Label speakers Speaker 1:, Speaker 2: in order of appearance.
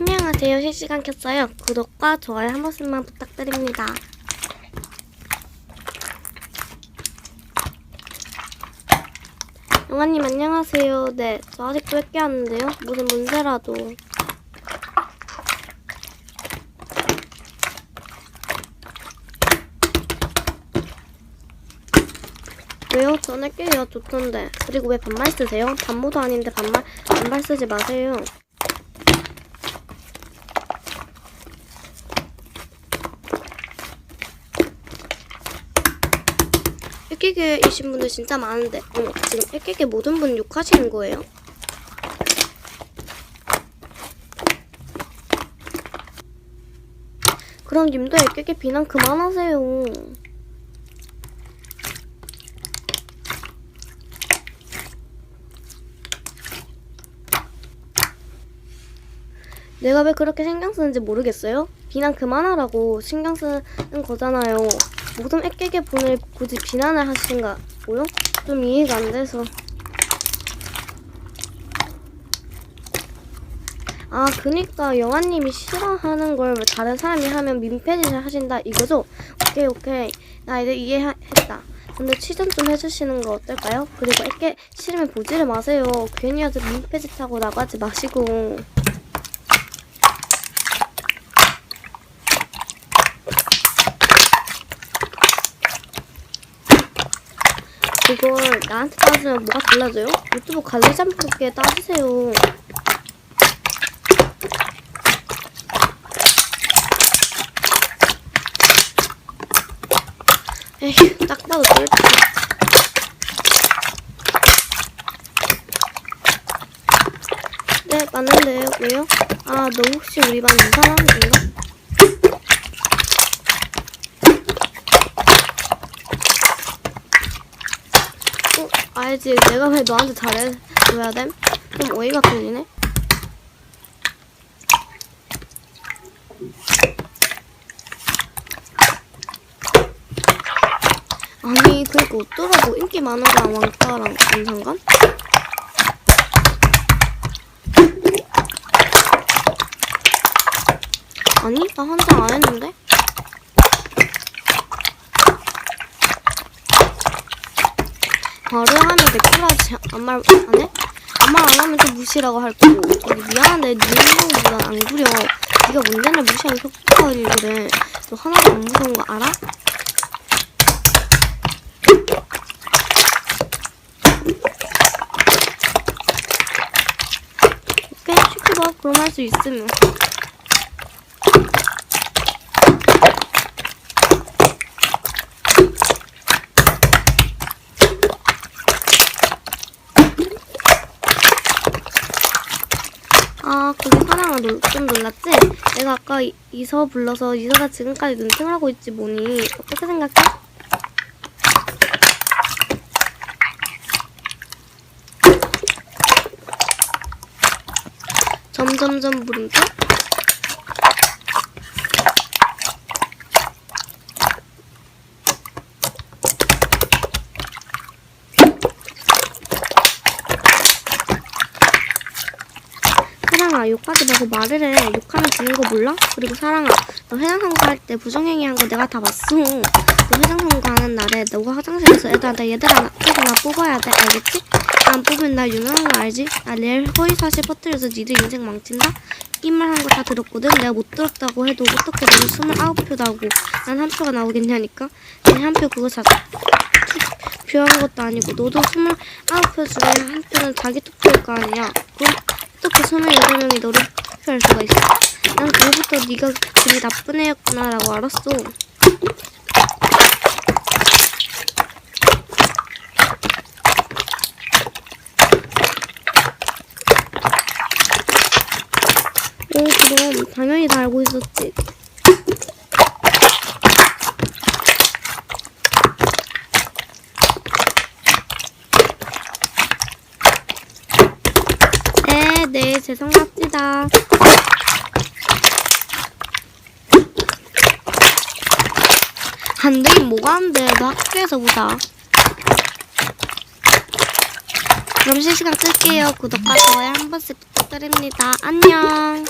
Speaker 1: 안녕하세요. 실시간 켰어요. 구독과 좋아요 한 번씩만 부탁드립니다. 영아님 안녕하세요. 네, 저 아직도 획기 하는데요. 무슨 문제라도. 왜요? 전 획기가 좋던데. 그리고 왜 반말 쓰세요? 반모도 아닌데 반말, 반말 쓰지 마세요. 일기계이신 분들 진짜 많은데 어머 지금 일기계 모든 분 욕하시는 거예요? 그럼 님도 일기계 비난 그만하세요 내가 왜 그렇게 신경 쓰는지 모르겠어요? 비난 그만하라고 신경 쓰는 거잖아요. 모든 애깨게 분을 굳이 비난을 하신가고요? 좀 이해가 안 돼서. 아, 그니까 영아님이 싫어하는 걸 왜 다른 사람이 하면 민폐짓을 하신다 이거죠? 오케이, 오케이. 나 이제 이해했다. 근데 취전 좀 해주시는 거 어떨까요? 그리고 애깨 싫으면 보지를 마세요. 괜히 아주 민폐짓하고 나가지 마시고. 그걸 나한테 따지면 뭐가 달라져요? 유튜브 관리자분께 따지세요. 에휴, 딱 봐도 쫄지. 네, 맞는데요. 왜요? 아, 너 혹시 우리 반 이사람인가? 어, 알지. 내가 왜 너한테 잘해줘야 됨? 좀 어이가 풀리네. 아니, 그니까 어쩌라고 인기 많은 거랑 왕따랑 무슨 상관? 아니, 나 한장 안 했는데? 바로 하면 댓글하지 아무 말안 해? 아무 말안 하면 또 무시라고 할 거고 미안한데 네 행동보단 안 구려 네가 뭔데 날 무시하면 속도가리를 그래 너 하나도 안 무서운 거 알아? 오케이 시켜봐 그럼 할 수 있으면 아, 거기 사랑아 놀, 좀 놀랐지? 내가 아까 이- 이서 불러서 이서가 지금까지 눈팅을 하고 있지 뭐니. 어떻게 생각해? 점점점 물음표? 사랑아 욕하지 말고 말을 해 욕하면 지는 거 몰라? 그리고 사랑아 너 회장 선거할 때 부정행위 한 거 내가 다 봤어 너 회장 선거하는 날에 너가 화장실에서 애들한테 얘들아 나, 나 뽑아야 돼 알겠지? 안 뽑으면 나 유명한 거 알지? 나 레알 허위사실 퍼뜨려서 니들 인생 망친다? 이 말 한 거 다 들었거든 내가 못 들었다고 해도 어떻게 너는 29표 나오고 난 한 표가 나오겠냐니까 내 한 표 그거 자 투표한 것도 아니고 너도 29표 중에 한 표는 자기 투표일 거 아니야 그럼 어떻게 28명이 너를 투표할 수가 있어? 난 그거부터 네가 되게 나쁜 애였구나라고 알았어. 오, 그럼 당연히 다 알고 있었지. 네, 네, 죄송합니다. 안 되긴 뭐가 안 돼. 너 학교에서 보자. 그럼 실시간 끌게요. 구독과 좋아요 한 번씩 부탁드립니다. 안녕.